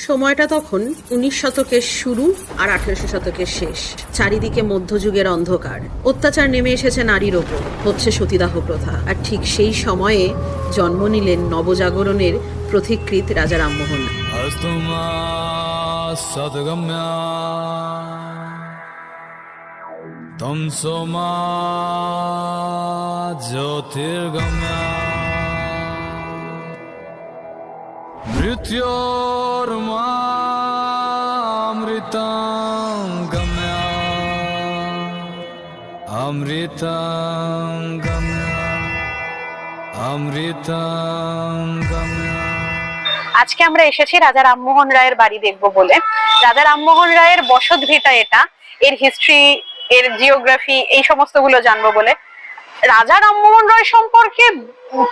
সময়টা তখন উনিশ শতকের শুরু আর আঠেরোশো শতকের শেষ। চারিদিকে মধ্যযুগের অন্ধকার। অত্যাচার নেমে এসেছে নারীর ওপর। হচ্ছে সতীদাহ প্রথা। আর ঠিক সেই সময়ে জন্ম নিলেন নবজাগরণের প্রথিকৃত রাজা রামমোহন জ্যোতির্গম্যা। गम्या अमृतं गम्या আজকে আমরা এসেছি রাজা রামমোহন রায়ের বাড়ি দেখব বলে রাজা রামমোহন রায়ের বসত ভিটা এটা এর হিস্ট্রি এর জিওগ্রাফি এই সমস্ত গুলো জানবো বলে রাজা রামমোহন রায় সম্পর্কে,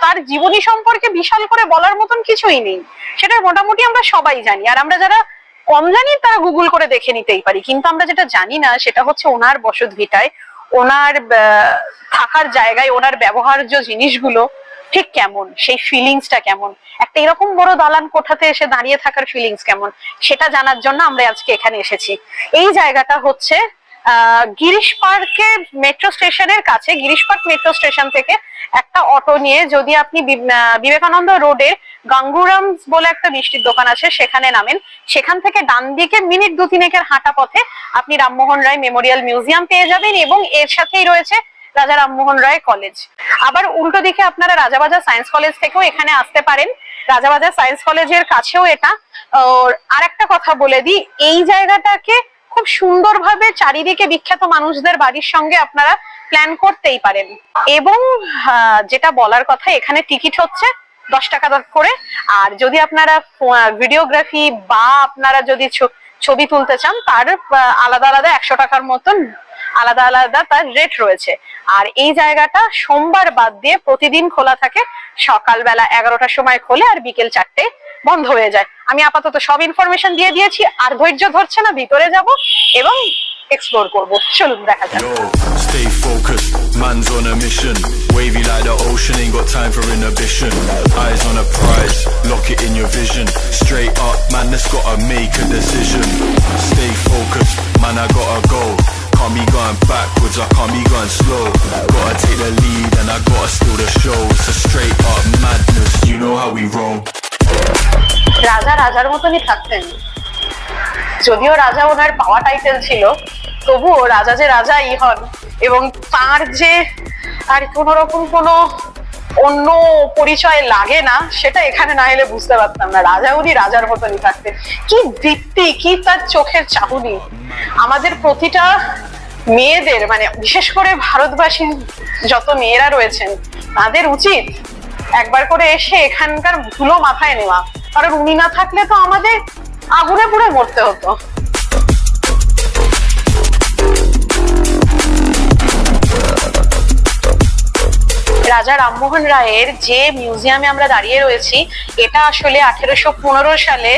তার জীবনী সম্পর্কে বিশাল করে বলার মতন কিছুই নেই। সেটা মোটামুটি আমরা সবাই জানি। আর আমরা যারা কম জানি, তারা গুগল করে দেখে নিতেই পারি। কিন্তু আমরা যেটা জানি না, সেটা হচ্ছে ওনার বসত ভিটায় ওনার থাকার জায়গায়, ওনার ব্যবহার্য জিনিসগুলো ঠিক কেমন? সেই ফিলিংসটা কেমন? একটা এরকম বড় দালান কোঠাতে এসে দাঁড়িয়ে থাকার ফিলিংস কেমন? সেটা জানার জন্য আমরা আজকে এখানে এসেছি। এই জায়গাটা হচ্ছে গিরিশ পার্কের মেট্রো স্টেশনের কাছে, গিরিশ পার্ক মেট্রো স্টেশন থেকে একটা অটো নিয়ে যদি আপনি বিবেকানন্দ রোডের গাঙ্গুরাম বলে একটা মিষ্টির দোকান আছে, সেখানে নামেন। সেখান থেকে ডান দিকে মিনিট দু তিনেকের হাঁটা পথে আপনি রামমোহন রায় মেমোরিয়াল মিউজিয়াম পেয়ে যাবেন এবং এর সাথেই রয়েছে রাজা রামমোহন রায় কলেজ। আবার উল্টো দিকে আপনারা রাজাবাজার সায়েন্স কলেজ থেকেও এখানে আসতে পারেন। রাজাবাজার সায়েন্স কলেজের কাছেও এটা। আর একটা কথা বলে দিই, এই জায়গাটাকে খুব সুন্দরভাবে চারিদিকে বিখ্যাত মানুষদের বাড়ির সঙ্গে আপনারা প্ল্যান করতেই পারেন। এবং যেটা বলার কথা, এখানে টিকিট হচ্ছে দশ টাকা করে। আর যদি আপনারা ভিডিওগ্রাফি বা আপনারা যদি ছবি তুলতে চান, তার আলাদা আলাদা একশো টাকার মতন আলাদা আলাদা তার রেট রয়েছে। আর এই জায়গাটা সোমবার বাদ দিয়ে প্রতিদিন খোলা থাকে। সকালবেলা এগারোটার সময় খোলে আর বিকেল চারটে। বন্ধ হয়ে যায় আমি আপাতত সব ইনফরমেশন দিয়ে দিয়েছি আর ধৈর্য ধরছে না ভিতরে যাব এবং এক্সপ্লোর করব চলুন দেখা যাক stay focused, man's on a mission. Wavy like the ocean, ain't got time for inhibition. Eyes on a prize, lock it in your vision. Straight up, man, that's gotta make a decision. Stay focused, man, I gotta go. Can't be going backwards, I can't be going slow. Gotta take the lead and I gotta steal the show. It's a straight up madness, you know how we roll. রাজা রাজার মতনই থাকতেন। যদিও রাজা ওনার পাওয়া title ছিল, তবুও রাজা যে রাজাই হন এবং তার যে আর কোনো রকম কোনো অন্য পরিচয় লাগে না, সেটা এখানে না এলে বুঝতে পারতাম না। রাজা উনি রাজার মতনই থাকতেন। কি দীপ্তি কি তার চোখের চাহুনি। আমাদের প্রতিটা মেয়েদের মানে বিশেষ করে ভারতবাসী যত মেয়েরা রয়েছেন, তাদের উচিত একবার করে এসে এখানকার ধুলো মাথায় নেওয়া। কারণ উনি না থাকলে তো আমাদের আগুনে পুড়ে মরতে হতো। রাজা রামমোহন রায়ের যে মিউজিয়ামে আমরা দাঁড়িয়ে রয়েছি, এটা আসলে আঠেরোশো পনেরো সালে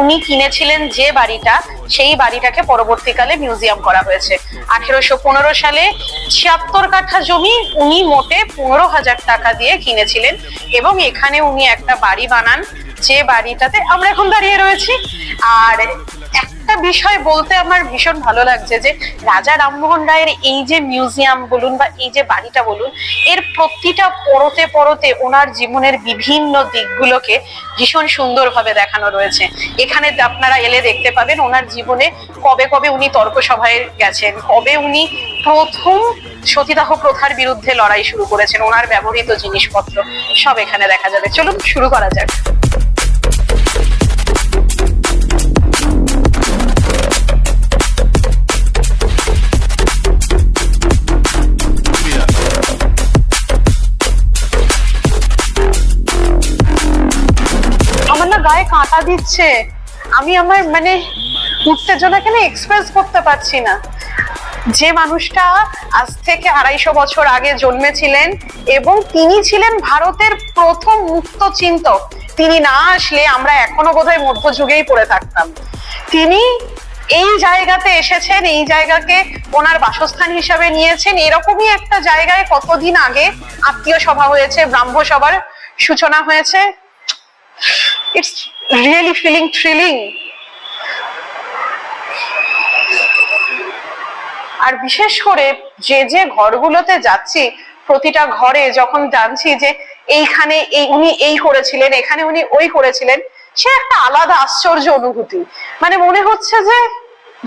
উনি কিনেছিলেন যে বাড়িটা, সেই বাড়িটাকে পরবর্তীকালে মিউজিয়াম করা হয়েছে। আঠেরোশো পনেরো সালে ছিয়াত্তর কাঠা জমি উনি মোটে পনেরো হাজার টাকা দিয়ে কিনেছিলেন এবং এখানে উনি একটা বাড়ি বানান। যে বাড়িটাতে আমরা এখন দাঁড়িয়ে রয়েছি। আর একটা বিষয় বলতে আমার ভীষণ ভালো লাগছে যে রাজা রামমোহন রায়ের এই যে মিউজিয়াম বলুন বা এই যে বাড়িটা বলুন, এর প্রতিটা পরতে পরতে ওনার জীবনের বিভিন্ন দিকগুলোকে ভীষণ সুন্দরভাবে দেখানো রয়েছে। এখানে আপনারা এলে দেখতে পাবেন ওনার জীবনে কবে কবে উনি তর্ক সভায় গেছেন? কবে উনি প্রথম সতীদাহ প্রথার বিরুদ্ধে লড়াই শুরু করেছেন? ওনার ব্যবহৃত জিনিসপত্র সব এখানে দেখা যাবে। চলুন, শুরু করা যাক। আমার না গায়ে কাঁটা দিচ্ছে। আমি আমার মানে উত্তেজনাকে না এক্সপ্রেস করতে পারছি না। যে মানুষটা আজ থেকে আড়াইশো বছর আগে জন্মেছিলেন এবং তিনি ছিলেন ভারতের প্রথম মুক্ত চিন্তক। তিনি না আসলে আমরা এখনও বোধহয় মধ্যযুগেই পড়ে থাকতাম। তিনি এই জায়গাতে এসেছেন, এই জায়গাকে ওনার বাসস্থান হিসাবে নিয়েছেন। এরকমই একটা জায়গায় কতদিন আগে আত্মীয় সভা হয়েছে, ব্রাহ্ম সভার সূচনা হয়েছে। ইটস রিয়েলি ফিলিং থ্রিলিং আর বিশেষ করে যে যে ঘরগুলোতে যাচ্ছি, প্রতিটা ঘরে যখন জানছি যে এইখানে এই উনি এই করেছিলেন, এখানে উনি ওই করেছিলেন, সে একটা আলাদা আশ্চর্য অনুভূতি। মানে মনে হচ্ছে যে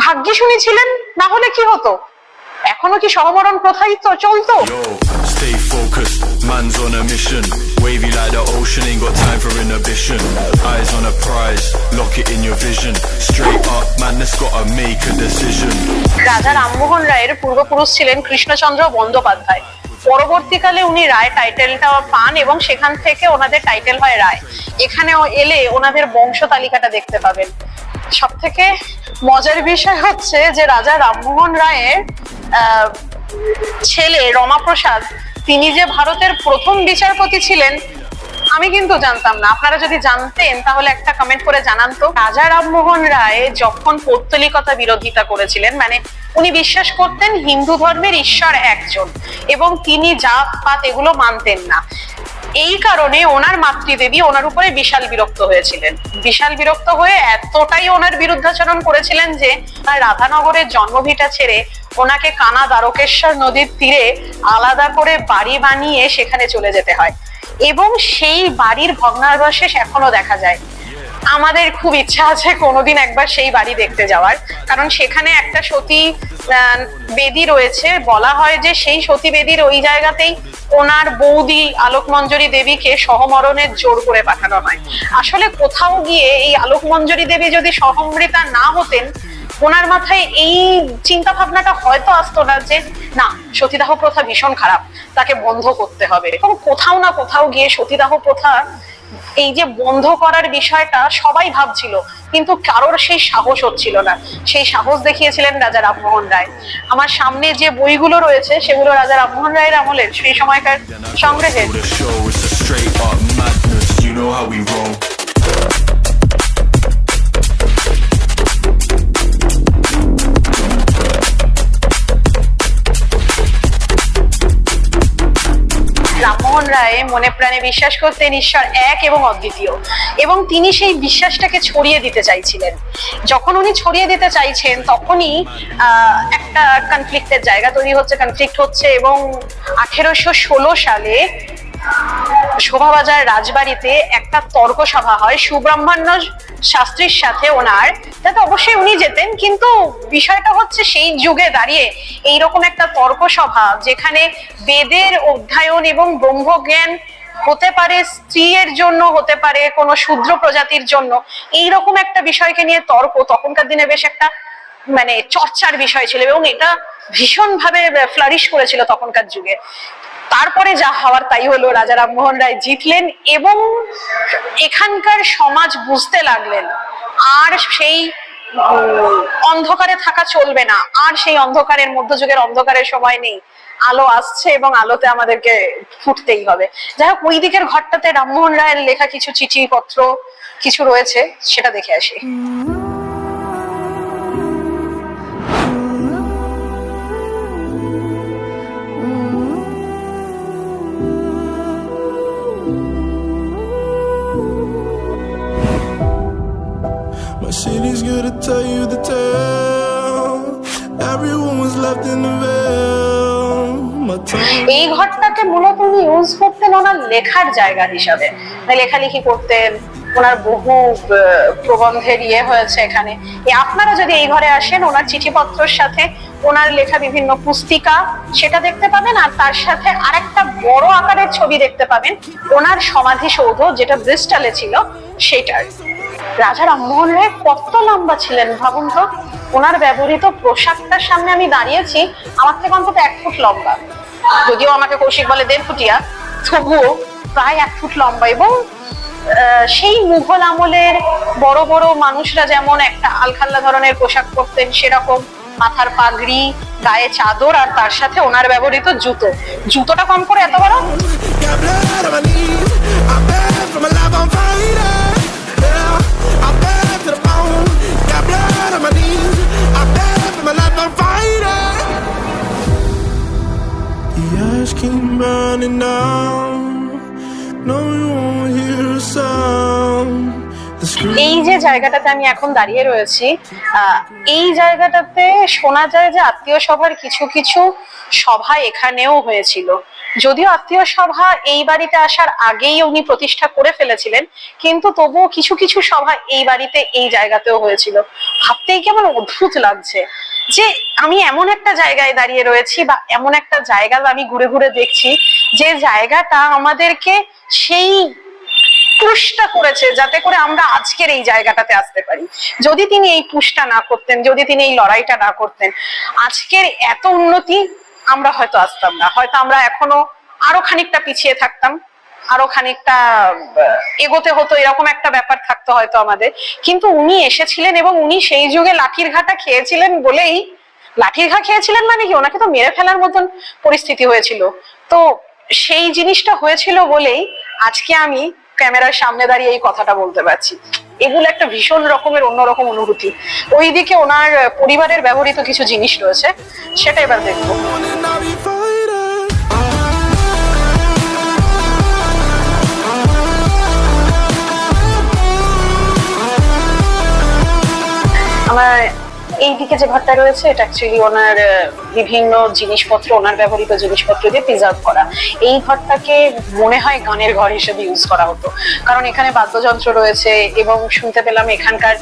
ভাগ্যে শুনেছিলেন না হলে কি হতো? এখনও কি সহমরণ প্রথাই তো চলতো? Man's on a mission. Wavy like the ocean, ain't got time for inhibition. Eyes on a prize, lock it in your vision. Straight up, man, that's gotta make a decision. রাজা রামমোহন রায়ের পূর্বপুরুষ ছিলেন কৃষ্ণচন্দ্র বন্দ্যোপাধ্যায় পরবর্তীকালে উনি রায় টাইটেলটা পান এবং সেখান থেকে ওনাদের টাইটেল হয় রায় এখানে এলে ওনাদের বংশ তালিকাটা দেখতে পাবেন সব থেকে মজার বিষয় হচ্ছে যে রাজা রামমোহন রায়ের ছেলে রমাপ্রসাদ তিনি যে ভারতের প্রথম বিচারপতি ছিলেন, আমি কিন্তু জানতাম না। আপনারা যদি জানতেন, তাহলে একটা কমেন্ট করে জানান তো। রাজা রামমোহন রায় যখন পৌত্তলিকতা বিরোধিতা করেছিলেন মানে উনি বিশ্বাস করতেন হিন্দু ধর্মের ঈশ্বর একজন, এবং তিনি জাত পাত এগুলো মানতেন না। এই কারণে ওনার মাতৃদেবী ওনার উপরে বিশাল বিরক্ত হয়েছিলেন। বিশাল বিরক্ত হয়ে এতটাই ওনার বিরুদ্ধাচরণ করেছিলেন যে রাধানগরের জন্মভিটা ছেড়ে ওনাকে কানা দ্বারকেশ্বর নদীর তীরে আলাদা করে বাড়ি বানিয়ে সেখানে চলে যেতে হয়। এবং সেই বাড়ির ভগ্নাবশেষ এখনও দেখা যায়। আমাদের খুব ইচ্ছা আছে কোনোদিন একবার সেই বাড়ি দেখতে যাওয়ার। কারণ সেখানে একটা সতী বেদি রয়েছে। বলা হয় যে সেই সতী বেদির ওই জায়গাতেই ওনার বৌদি আলোকমঞ্জরি দেবীকে সহমরণের জোর করে পাঠানো হয়। আসলে কোথাও গিয়ে এই আলোকমঞ্জরি দেবী যদি সহমৃতা না হতেন ওনার মাথায় এই চিন্তা ভাবনাটা হয়তো আসতো না যে, না, সতীদাহ প্রথা ভীষণ খারাপ, তাকে বন্ধ করতে হবে। এবং কোথাও না কোথাও গিয়ে সতীদাহ প্রথা, এই যে বন্ধ করার বিষয়টা সবাই ভাবছিল, কিন্তু কারোর সেই সাহস হচ্ছিল না। সেই সাহস দেখিয়েছিলেন রাজা রামমোহন রায়। আমার সামনে যে বইগুলো রয়েছে, সেগুলো রাজা রামমোহন রায়ের আমলের সেই সময়কার সংগ্রহের। রামমোহন রায় মনে প্রাণে বিশ্বাস করতেন ঈশ্বর এক এবং অদ্বিতীয়। এবং তিনি সেই বিশ্বাসটাকে ছড়িয়ে দিতে চাইছিলেন। যখন উনি ছড়িয়ে দিতে চাইছেন, তখনই একটা কনফ্লিক্টের জায়গা তৈরি হচ্ছে কনফ্লিক্ট হচ্ছে এবং আঠেরোশো ষোলো সালে শোভাবাজার রাজবাড়িতে একটা তর্ক সভা হয়। সুব্রহ্মণ্য শাস্ত্রীর সাথে ওনার। যাতে অবশ্যই উনি যেতেন, কিন্তু বিষয়টা হচ্ছে সেই যুগে দাঁড়িয়ে এইরকম একটা তর্ক সভা যেখানে বেদের অধ্যয়ন এবং ব্রহ্মজ্ঞান হতে পারে, স্ত্রীর জন্য হতে পারে, কোনো শূদ্র প্রজাতির জন্য, এইরকম একটা বিষয়কে নিয়ে তর্ক তখনকার দিনে বেশ একটা মানে চর্চার বিষয় ছিল এবং এটা ভীষণভাবে ফ্লারিশ করেছিল তখনকার যুগে। তারপরে যা হওয়ার তাই হলো। রাজা রামমোহন রায় জিতলেন এবং এখানকার সমাজ বুঝতে লাগলেন, আর সেই অন্ধকারে থাকা চলবে না, আর সেই অন্ধকারের মধ্যযুগের অন্ধকারের সময় নেই। আলো আসছে এবং আলোতে আমাদেরকে ফুটতেই হবে। যাই হোক ওই দিকের ঘরটাতে রামমোহন রায়ের লেখা কিছু চিঠি পত্র কিছু রয়েছে, সেটা দেখে আসি। Tell you the tale. Everyone was left in the veil. এই ঘটনাকে মূলত উনি ইউজ করতেন ওনার লেখার জায়গা হিসাবে মানে লেখালেখি করতেন, ওনার বহু প্রবন্ধের ইয়ে হয়েছে এখানে আপনারা যদি এই ঘরে আসেন, ওনার চিঠিপত্রের সাথে ওনার লেখা বিভিন্ন পুস্তিকা সেটা দেখতে পাবেন, আর তার সাথে আরেকটা বড় আকারের ছবি দেখতে পাবেন, ওনার সমাধিসৌধ, যেটা ব্রিস্টালে ছিল, সেটার রাজা রামমোহন রায় কত লম্বা ছিলেন ভাবুন তো? ওনার ব্যবহৃত পোশাকটার সামনে আমি দাঁড়িয়েছি, আমার থেকে অন্তত এক ফুট লম্বা। যদিও আমাকে কৌশিক বলে দেড় ফুটিয়া, তবুও প্রায় এক ফুট লম্বা এবং সেই মুঘল আমলের বড় বড় মানুষরা যেমন একটা আলখাল্লা ধরনের পোশাক পরতেন সেরকম, মাথার পাগড়ি, গায়ে চাদর আর তার সাথে ওনার ব্যবহৃত জুতো। জুতোটা কম করে এত বড়? এই যে জায়গাটাতে আমি এখন দাঁড়িয়ে রয়েছি এই জায়গাটাতে শোনা যায় যে আত্মীয় সভার কিছু কিছু সভা এখানেও হয়েছিল। যদিও আত্মীয় সভা এই বাড়িতে আসার আগেই উনি প্রতিষ্ঠা করে ফেলেছিলেন, কিন্তু তবুও কিছু কিছু সভা এই বাড়িতে এই জায়গাতেও হয়েছিল। ভাবতেই কেমন অদ্ভুত লাগছে যে আমি এমন একটা জায়গায় দাঁড়িয়ে রয়েছি বা এমন একটা জায়গা আমি ঘুরে ঘুরে দেখছি যে জায়গাটা আমাদেরকে সেই পুশটা করেছে যাতে করে আমরা আজকের এই জায়গাটাতে আসতে পারি। যদি তিনি এই পুশটা না করতেন, যদি তিনি এই লড়াইটা না করতেন, আজকের এত উন্নতি আমরা হয়তো আসতাম না। হয়তো আমরা এখনও আরও খানিকটা পিছিয়ে থাকতাম, আরও খানিকটা এগোতে হতো, এরকম একটা ব্যাপার থাকতো হয়তো আমাদের। কিন্তু উনি এসেছিলেন এবং উনি সেই যুগে লাঠির ঘাটা খেয়েছিলেন বলেই, লাঠির ঘা খেয়েছিলেন মানে কি? ওনাকে তো মেরে ফেলার মতন পরিস্থিতি হয়েছিল। তো সেই জিনিসটা হয়েছিল বলেই আজকে আমি ক্যামেরার সামনে দাঁড়িয়ে এই কথাটা বলতে পারছি। এগুলো একটা ভীষণ রকমের অন্যরকম অনুভূতি। ওই দিকে ওনার পরিবারের ব্যবহৃত কিছু জিনিস রয়েছে, সেটা এবার দেখব। And আমার এইদিকে যে ঘরটা রয়েছে, এটা অ্যাকচুয়ালি ওনার বিভিন্ন জিনিসপত্র, ওনার ব্যবহৃত জিনিসপত্র দিয়ে প্রিজার্ভ করা। এই ঘরটাকে মনে হয় গানের ঘর হিসেবে ইউজ করা হতো। কারণ এখানে বাদ্যযন্ত্র রয়েছে এবং শুনতে পেলাম এখানকার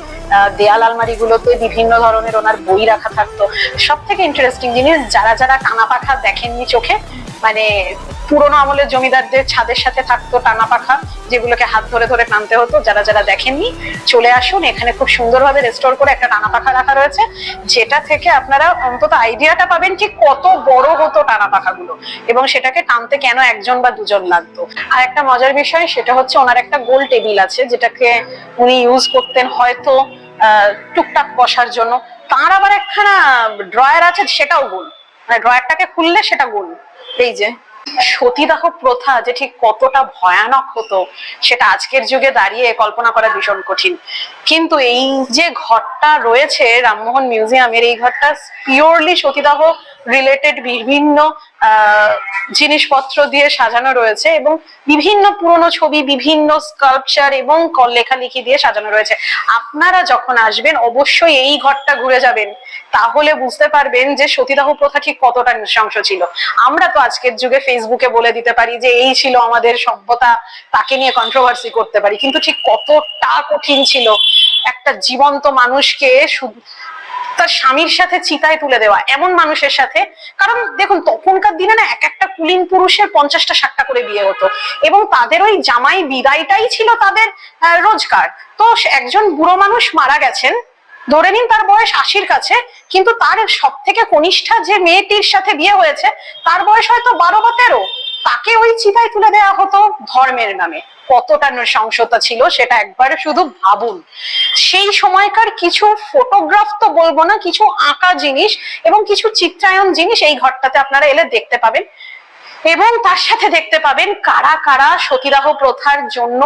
দেয়াল আলমারিগুলোতে বিভিন্ন ধরনের ওনার বই রাখা থাকতো। সব থেকে ইন্টারেস্টিং জিনিস, যারা যারা টানা পাখা দেখেননি চোখে মানে পুরোনো আমলের জমিদারদের ছাদের সাথে থাকতো টানা পাখা যেগুলোকে হাত ধরে ধরে টানতে হতো, যারা যারা দেখেননি, চলে আসুন, এখানে খুব সুন্দরভাবে রেস্টোর করে একটা টানা পাখা রাখা রয়েছে। যেটা থেকে আপনারা অন্তত আইডিয়াটা পাবেন যে কত বড় হতো টানা পাখাগুলো। এবং সেটাকে টানতে কেন একজন বা দুজন লাগতো। আর একটা মজার বিষয়, সেটা হচ্ছে ওনার একটা গোল টেবিল আছে, যেটাকে উনি ইউজ করতেন হয়তো টুকটাক বসার জন্য। তার আবার একখানা ড্রয়ার আছে, সেটাও গোল। মানে ড্রয়ারটাকে খুললে সেটা গোল। এই যে সতীদাহ প্রথা যে ঠিক কতটা ভয়ানক হতো, সেটা আজকের যুগে দাঁড়িয়ে কল্পনা করা ভীষণ কঠিন। কিন্তু এই যে ঘরটা রয়েছে রামমোহন মিউজিয়ামের, এই ঘরটা পিওরলি সতীদাহ রিলেটেড বিভিন্ন জিনিসপত্র দিয়ে সাজানো রয়েছে এবং বিভিন্ন পুরনো ছবি, বিভিন্ন স্কাল্পচার এবং লেখালেখি দিয়ে সাজানো রয়েছে। আপনারা যখন আসবেন, অবশ্যই এই ঘরটা ঘুরে যাবেন। তাহলে বুঝতে পারবেন যে সতীদাহ প্রথা ঠিক কতটা নৃশংস ছিল। আমরা তো আজকের যুগে ফেসবুকে বলে দিতে পারি যে এই ছিল আমাদের সভ্যতা, তাকে নিয়ে কন্ট্রোভার্সি করতে পারি। কিন্তু ঠিক কতটা কঠিন ছিল একটা জীবন্ত মানুষকে তার স্বামীর সাথে চিতায় তুলে দেওয়া এমন মানুষের সাথে। কারণ দেখুন, তখনকার দিনে না এক একটা কুলিন পুরুষের পঞ্চাশটা, ষাটটা করে বিয়ে হতো। এবং তাদের ওই জামাই বিদায়টাই ছিল তাদের রোজগার। তো একজন বুড়ো মানুষ মারা গেছেন, ধরে নিন তার বয়স আশির কাছে, কিন্তু তার সব থেকে কনিষ্ঠা যে মেয়েটির সাথে বিয়ে হয়েছে, তার বয়স হয়তো বারো বা তেরো। তাকে ওই চিতায় তুলে দেওয়া হতো ধর্মের নামে। কতটা নৃশংসতা ছিল সেটা একবার শুধু ভাবুন। সেই সময়কার কিছু ফটোগ্রাফ তো বলব না, কিছু আঁকা জিনিস এবং কিছু চিত্রায়ন জিনিস এই ঘরটাতে আপনারা এলে দেখতে পাবেন। এবং তার সাথে দেখতে পাবেন কারা কারা সতীদাহ প্রথার জন্য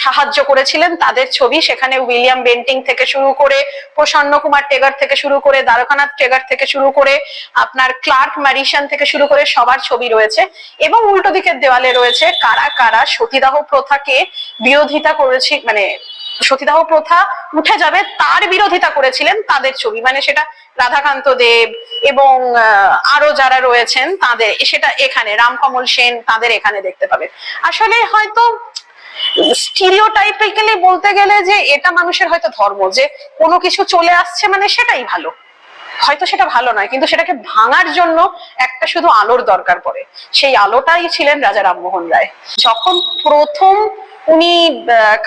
সাহায্য করেছিলেন তাদের ছবি। সেখানে উইলিয়াম বেন্টিং থেকে শুরু করে প্রসন্ন কুমার টেগার থেকে শুরু করে দ্বারকানাথ টেগার থেকে শুরু করে আপনার ক্লার্ক ম্যারিসন থেকে শুরু করে সবার ছবি রয়েছে। এবং উল্টো দিকের দেওয়ালে রয়েছে কারা কারা সতীদাহ প্রথাকে বিরোধিতা করেছে মানে সতীদাহ প্রথা উঠে যাবে তার বিরোধিতা করেছিলেন তাদের ছবি। মানে সেটা রাধাকান্ত দেব এবং আরও যারা রয়েছেন তাদের, সেটা এখানে রামকমল সেন তাদের এখানে দেখতে পাবেন। আসলে হয়তো স্টিরিওটাইপিক্যালি বলতে গেলে যে এটা মানুষের হয়তো ধর্ম, যে কোনো কিছু চলে আসছে মানে সেটাই ভালো। হয়তো সেটা ভালো নয়, কিন্তু সেটাকে ভাঙার জন্য একটা শুধু আলোর দরকার পড়ে। সেই আলোটাই ছিলেন রাজা রামমোহন রায়। যখন প্রথম উনি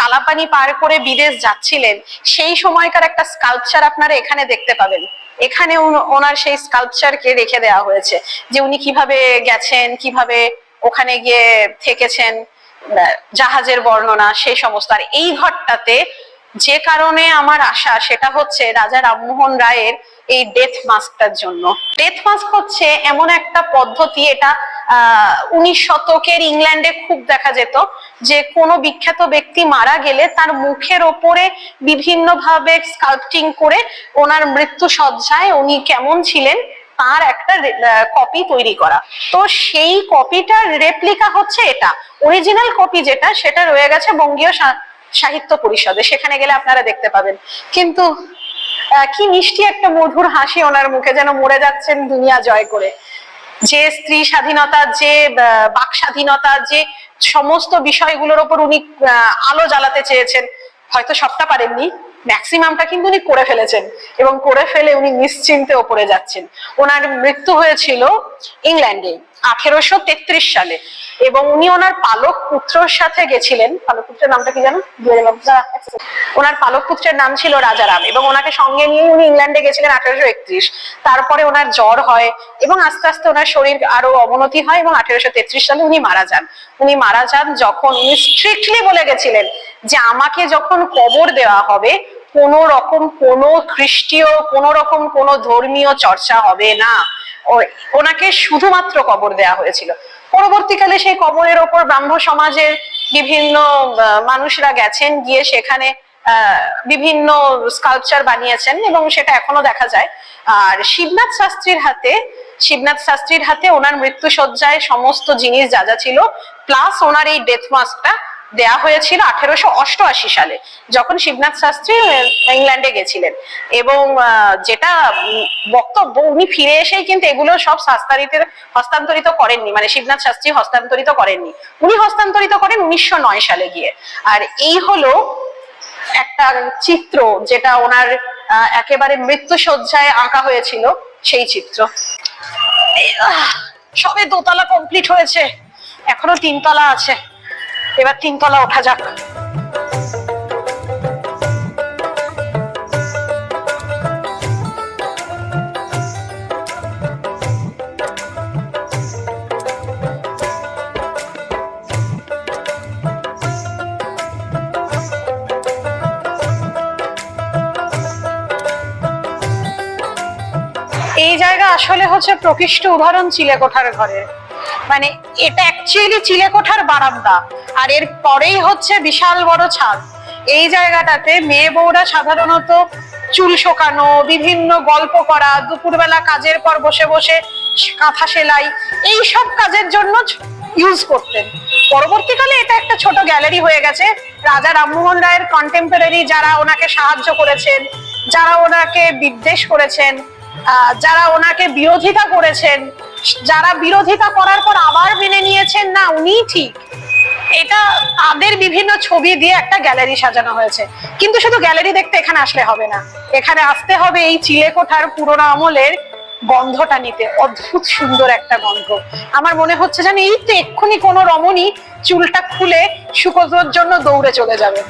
কালাপানি পার করে বিদেশ যাচ্ছিলেন, সেই সময়কার একটা স্কাল্পচার আপনারা এখানে দেখতে পাবেন। এখানে ওনার সেই স্কাল্পচারকে রেখে দেওয়া হয়েছে, যে উনি কীভাবে গেছেন, কীভাবে ওখানে গিয়ে থেকেছেন। জাহাজের বর্ণনা, সেই সমস্ত। আর এই ঘরটাতে যে কারণে আমার আশা, সেটা হচ্ছে রাজা রামমোহন রায়ের এই ডেথ মাস্কটার জন্য। ডেথ মাস্ক হচ্ছে এমন একটা পদ্ধতি, এটা উনিশ শতকের ইংল্যান্ডে খুব দেখা যেত যে কোনো বিখ্যাত ব্যক্তি মারা গেলে তার মুখের ওপরে বিভিন্ন ভাবে স্কাল্পটিং করে ওনার মৃত্যু সজ্জায় উনি কেমন ছিলেন তার একটা কপি তৈরি করা। তো সেই কপিটার রেপ্লিকা হচ্ছে এটা। অরিজিনাল কপি যেটা, সেটা রয়ে গেছে বঙ্গীয় সাহিত্য পরিষদে। সেখানে গেলে আপনারা দেখতে পাবেন। কিন্তু কি মিষ্টি একটা মধুর হাসি ওনার মুখে, যেন মরে যাচ্ছেন দুনিয়া জয় করে। যে স্ত্রী স্বাধীনতা, যে বাক স্বাধীনতা, যে সমস্ত বিষয়গুলোর ওপর উনি আলো জ্বালাতে চেয়েছেন। হয়তো সবটা পারেননি। ম্যাক্সিমামটা কিন্তু উনি করে ফেলেছেন এবং করে ফেলে উনি নিশ্চিন্তে ওপরে যাচ্ছেন। ওনার মৃত্যু হয়েছিল ইংল্যান্ডে। আঠেরোশো তেত্রিশ সালে। এবং উনি ওনার পালক পুত্রর সাথে গেছিলেন। পালক পুত্রের নামটা কি জানো? ওনার পালক পুত্রের নাম ছিল রাজারাম এবং ওনাকে সঙ্গে নিয়ে উনি ইংল্যান্ডে গেছিলেন আঠারোশো একত্রিশ। তারপরে ওনার জ্বর হয় এবং আস্তে আস্তে ওনার শরীর আরও অবনতি হয় এবং আঠারোশো তেত্রিশ সালে উনি মারা যান। উনি মারা যান যখন উনি স্ট্রিক্টলি বলে গেছিলেন যে আমাকে যখন কবর দেওয়া হবে কোন রকম কোন খ্রিস্টীয় কোন রকম কোন ধর্মীয় চর্চা হবে না। ওনাকে শুধুমাত্র কবর দেয়া হয়েছিল। পরবর্তীকালে সেই কবরের ওপর ব্রাহ্ম সমাজের বিভিন্ন মানুষরা গেছেন, গিয়ে সেখানে বিভিন্ন স্কাল্পচার বানিয়েছেন এবং সেটা এখনও দেখা যায়। আর শিবনাথ শাস্ত্রীর হাতে, শিবনাথ শাস্ত্রীর হাতে ওনার মৃত্যু সজ্জায় সমস্ত জিনিস যা যা ছিল প্লাস ওনার এই ডেথ মাস্কটা দেয়া হয়েছিল আঠেরোশো অষ্টআশি সালে, যখন শিবনাথ শাস্ত্রী ইংল্যান্ডে গেছিলেন। এবং যেটা বক্তব্য, উনি ফিরে এসেই কিন্তু এগুলো সব শাস্তারিতে হস্তান্তরিত করেননি মানে শিবনাথ শাস্ত্রী হস্তান্তরিত করেননি। উনি হস্তান্তরিত করেন উনিশশো নয় সালে গিয়ে। আর এই হলো একটা চিত্র যেটা ওনার একেবারে মৃত্যু সজ্জায় আঁকা হয়েছিল, সেই চিত্র। সবে দোতলা কমপ্লিট হয়েছে, এখনও তিনতলা আছে। এবার তিনতলা ওঠা যাক। এই জায়গা আসলে হচ্ছে প্রকৃষ্ট উদাহরণ চিলেকোঠার ঘরের মানে এটা অ্যাকচুয়ালি চিলেকোঠার বারান্দা। আর এর পরেই হচ্ছে বিশাল বড় ছাদ। এই জায়গাটাতে মেয়ে বউরা সাধারণত চুল শোকানো, বিভিন্ন গল্প করা, দুপুরবেলা কাজের পর বসে বসে কাঁথা সেলাই এই সব কাজের জন্য ইউজ করতেন। পরবর্তীকালে এটা একটা ছোট গ্যালারি হয়ে গেছে। রাজা রামমোহন রায়ের কন্টেম্পোরারি যারা ওনাকে সাহায্য করেছেন, যারা ওনাকে বিদ্বেষ করেছেন যারা ওনাকে বিরোধিতা করেছেন, যারা বিরোধিতা করার পর আবার মেনে নিয়েছেন, না, উনিই ঠিক। এটা তাদের বিভিন্ন ছবি দিয়ে একটা গ্যালারি সাজানো হয়েছে। কিন্তু শুধু গ্যালারি দেখতে এখানে আসলে হবে না। এখানে আসতে হবে এই চিলেকোঠার পুরোনো আমলের গন্ধটা নিতে। অদ্ভুত সুন্দর একটা গন্ধ। আমার মনে হচ্ছে যেন এই তো এক্ষুনি কোনো রমণী চুলটা খুলে সুকোজোর জন্য দৌড়ে চলে যাবে।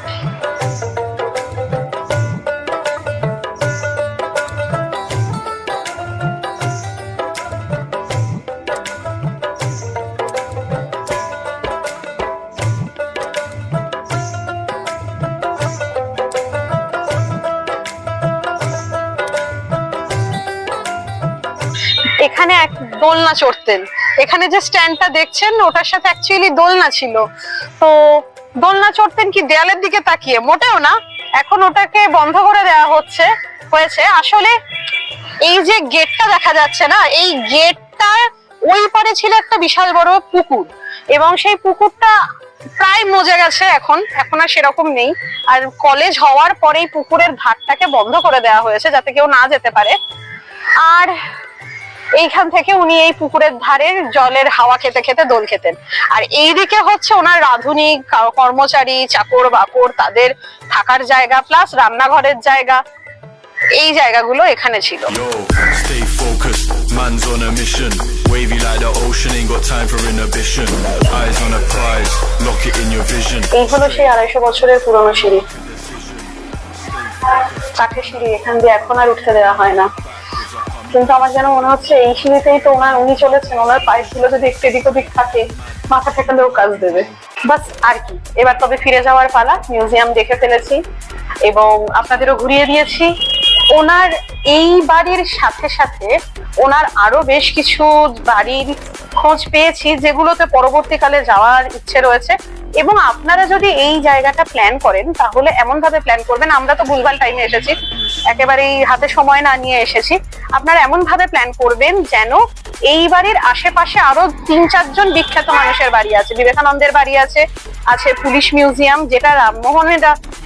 দোলনা চড়তেন। এখানে যে স্ট্যান্ডটা দেখছেন, ওটার সাথে অ্যাকচুয়ালি দোলনা ছিল। তো দোলনা চড়তেন কি দেয়ালের দিকে তাকিয়ে? মোটেও না। এখন ওটাকে বন্ধ করে দেওয়া হচ্ছে, হয়েছে। আসলে এই যে গেটটা দেখা যাচ্ছে না, এই গেটটার ওই পারে ছিল একটা বিশাল বড় পুকুর। এবং সেই পুকুরটা প্রায় মজে গেছে এখন। এখন আর সেরকম নেই। আর কলেজ হওয়ার পরেই পুকুরের ধারটাকে বন্ধ করে দেওয়া হয়েছে, যাতে কেউ না যেতে পারে। আর এইখান থেকে উনি এই পুকুরের ধারে জলের হাওয়া খেতে খেতে দোল খেতেন আর এইদিকে হচ্ছে ওনার রাঁধুনি কর্মচারী চাকর বাকর তাদের থাকার জায়গা প্লাস রান্নাঘরের জায়গা এই জায়গাগুলো এখানে ছিল man's on a mission. Wavy like the ocean, ain't got time for inhibition. Eyes on a prize, lock it in your vision. এই হলো সেই আড়াইশো বছরের পুরনো সিঁড়ি কাঠের সিঁড়ি এখান দিয়ে এখন আর উঠতে দেওয়া হয় না কিন্তু আমার যেন মনে হচ্ছে এই সিঁড়িতেই তো ওনার, উনি চলেছেন, ওনার পাইপগুলো যদি একটু এদিক ওদিক থাকে মাথা ঠেকালেও কাজ দেবে। বাস, আর কি। এবার তবে ফিরে যাওয়ার পালা, মিউজিয়াম দেখে ফেলেছি এবং আপনাদেরও ঘুরিয়ে দিয়েছি। ওনার এই বাড়ির সাথে সাথে ওনার আরও বেশ কিছু বাড়ির খোঁজ পেয়েছি, যেগুলোতে পরবর্তীকালে যাওয়ার ইচ্ছে রয়েছে। এবং আপনারা যদি এই জায়গাটা প্ল্যান করেন, তাহলে এমন ভাবে প্ল্যান করবেন, আমরা তো ভুলভাল টাইমে এসেছি। একেবারেই হাতে সময় না নিয়ে এসেছি। আপনারা এমন ভাবে প্ল্যান করবেন যেন এই বাড়ির আশেপাশে আরও তিন, চারজন বিখ্যাত মানুষের বাড়ি আছে। বিবেকানন্দের বাড়ি আছে আছে পুলিশ মিউজিয়াম, যেটা রামমোহনের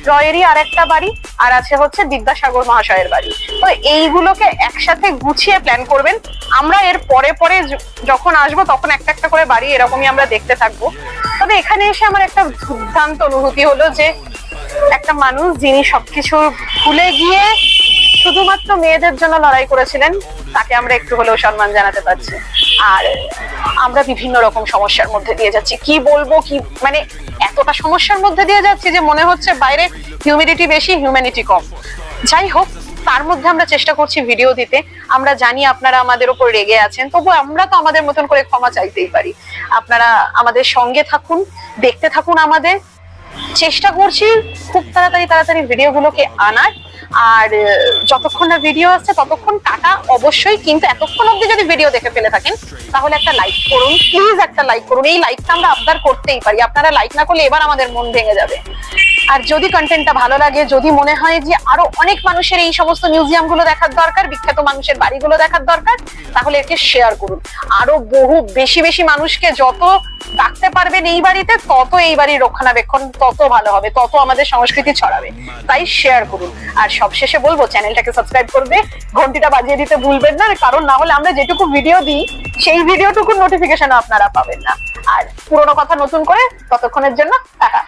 রয়েরই আর একটা বাড়ি, আর আছে হচ্ছে বিদ্যাসাগর মহাশয়ের বাড়ি। তো এইগুলোকে একসাথে গুছিয়ে প্ল্যান করবেন। আমরা এর পরে পরে যখন আসব, তখন একটা একটা করে বাড়ি এরকমই আমরা দেখতে থাকব। তবে এখানে এসে আমার একটা দুর্দান্ত অনুভূতি হলো যে একটা মানুষ যিনি সবকিছু ভুলে গিয়ে শুধুমাত্র মেয়েদের জন্য লড়াই করেছিলেন, তাকে আমরা একটু হলেও সম্মান জানাতে পারছি। আর আমরা বিভিন্ন রকম সমস্যার মধ্যে দিয়ে যাচ্ছি। কি বলব, কি মানে এতটা সমস্যার মধ্যে দিয়ে যাচ্ছি যে মনে হচ্ছে বাইরে হিউমিডিটি বেশি হিউম্যানিটি কম। যাই হোক, তার মধ্যে আমরা চেষ্টা করছি ভিডিও দিতে। আমরা জানি আপনারা আমাদের উপর রেগে আছেন, তবু আমরা তো আমাদের মতন করে ক্ষমা চাইতেই পারি। আপনারা আমাদের সঙ্গে থাকুন, দেখতে থাকুন আমাদের চেষ্টা করছি খুব তাড়াতাড়ি তাড়াতাড়ি ভিডিওগুলোকে আনার। আর যতক্ষণ না ভিডিও আসছে ততক্ষণ টাকা অবশ্যই, কিন্তু এতক্ষণ অব্দি যদি ভিডিও দেখে ফেলে থাকেন, তাহলে একটা লাইক করুন। প্লিজ একটা লাইক করুন। এই লাইকটা আমরা আবদার করতেই পারি। আপনারা লাইক না করলে এবার আমাদের মন ভেঙে যাবে। আর যদি কন্টেন্টটা ভালো লাগে, যদি মনে হয় যে আরও অনেক মানুষের এই সমস্ত মিউজিয়ামগুলো দেখার দরকার, বিখ্যাত মানুষের বাড়িগুলো দেখার দরকার, তাহলে একে শেয়ার করুন। আরও বহু বেশি বেশি মানুষকে যত ডাকতে পারবেন এই বাড়িতে, তত এই বাড়ির রক্ষণাবেক্ষণ তত ভালো হবে, তত আমাদের সংস্কৃতি ছড়াবে। তাই শেয়ার করুন। আর সবশেষে বলব চ্যানেলটাকে সাবস্ক্রাইব করবে, ঘন্টিটা বাজিয়ে দিতে ভুলবেন না, কারণ না হলে আমরা যেটুকু ভিডিও দিই, সেই ভিডিওটুকু নোটিফিকেশন আপনারা পাবেন না। আর পুরোনো কথা নতুন করে ততক্ষণের জন্য টাটা।